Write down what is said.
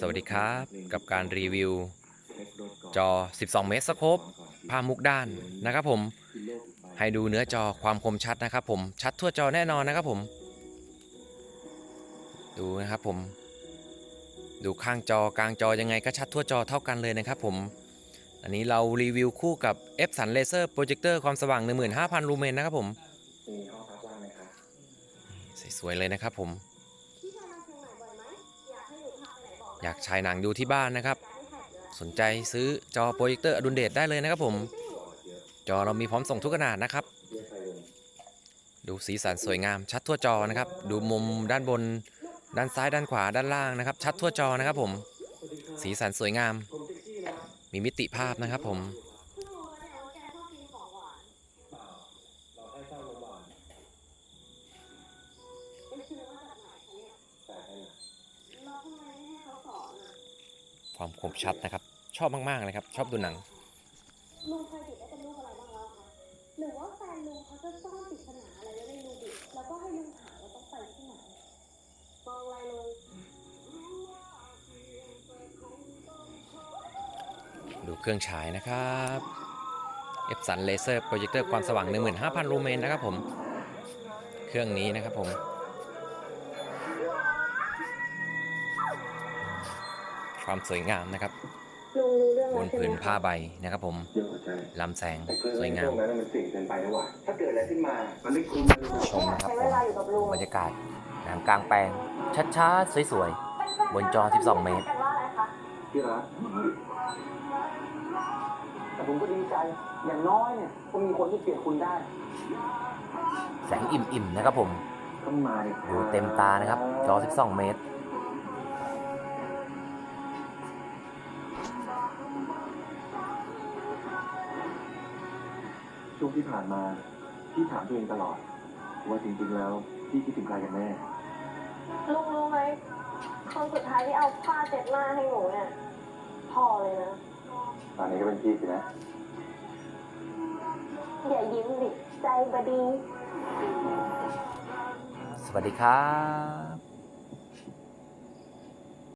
สวัสดีครับกับการรีวิว จอ 12 เมตรสโคปภามุกด้านนะครับผมให้ดูเนื้อจอความคมชัดนะครับผมชัดทั่วจอแน่นอนนะครับผม ดูนะครับผม ดูข้างจอกลางจอยังไงก็ชัดทั่วจอเท่ากันเลยนะครับผม อันนี้เรารีวิวคู่กับ f สันเลเซอร์โปรเจคเตอร์ความสว่าง 15,000 ลูเมนนะครับผมมีห้องพักว่างไหมครับสวยๆเลยนะครับผม อยากฉายหนังดูที่บ้านนะครับ สนใจซื้อจอโปรเจคเตอร์อดุลเดชได้เลยนะครับผม จอเรามีพร้อมส่งทุกขนาดนะครับ ดูสีสันสวยงามชัดทั่วจอนะครับ ดูมุมด้านบน ด้านซ้ายด้านขวาด้านล่างนะครับ ชัดทั่วจอนะครับผม สีสันสวยงาม มีมิติภาพนะครับผม ความคมชัดนะครับ ชอบมากๆเลยครับ ชอบดูหนังลุงเคยติดได้เป็นลูกอะไรบ้างแล้วคะหรือว่าแฟนลุงเขาจะซ่อนปริศนาอะไรไว้ในรูบิกแล้วก็ให้ลุงหาว่าต้องไปที่ไหนมองอะไรลุงดูเครื่องฉายนะครับ f สันเลเซอร์โปรเจคเตอร์ความสว่าง 15,000 ลูเมนนะครับผม เครื่องนี้นะครับผม ความสวยงามนะครับลุงรู้เรื่องบแล้วนใช่ผืนไหมผ้าใบนะครับ ผมเยอะกว่าใช่ลำแสงแต่เครื่องสวยในงาช่มวงนั้นมันเสี่ยงเกินไปนะว่ะถ้าเกิดอะไรขึ้นมามันไม่คุ้มนะลูกชมนะครับใช้ผเวมลาอยู่กับลุงบรรยากาศหนังกลางแปลงชัดๆสวยๆบนจอ 12 เมตรกันว่าอะไรคะที่รักแต่ผมก็ดีใจอย่างน้อยเนี่ยก็มีคนที่เปลี่ยนคุณได้ แสงอิ่มๆนะครับผมต้องมาดิดูเต็มตานะครับ จอ 12 เมตร ช่วงที่ผ่านมา พี่ถามตัวเองตลอด ว่าจริงๆแล้วพี่คิดถึงใครกันแน่ ลุงรู้ไหมคนสุดท้ายที่เอาผ้าเช็ดหน้าให้หนูเนี่ยพ่อเลยนะ ตอนนี้ก็เป็นพี่สินะ อย่ายิ้มดิ ใจบดี สวัสดีครับ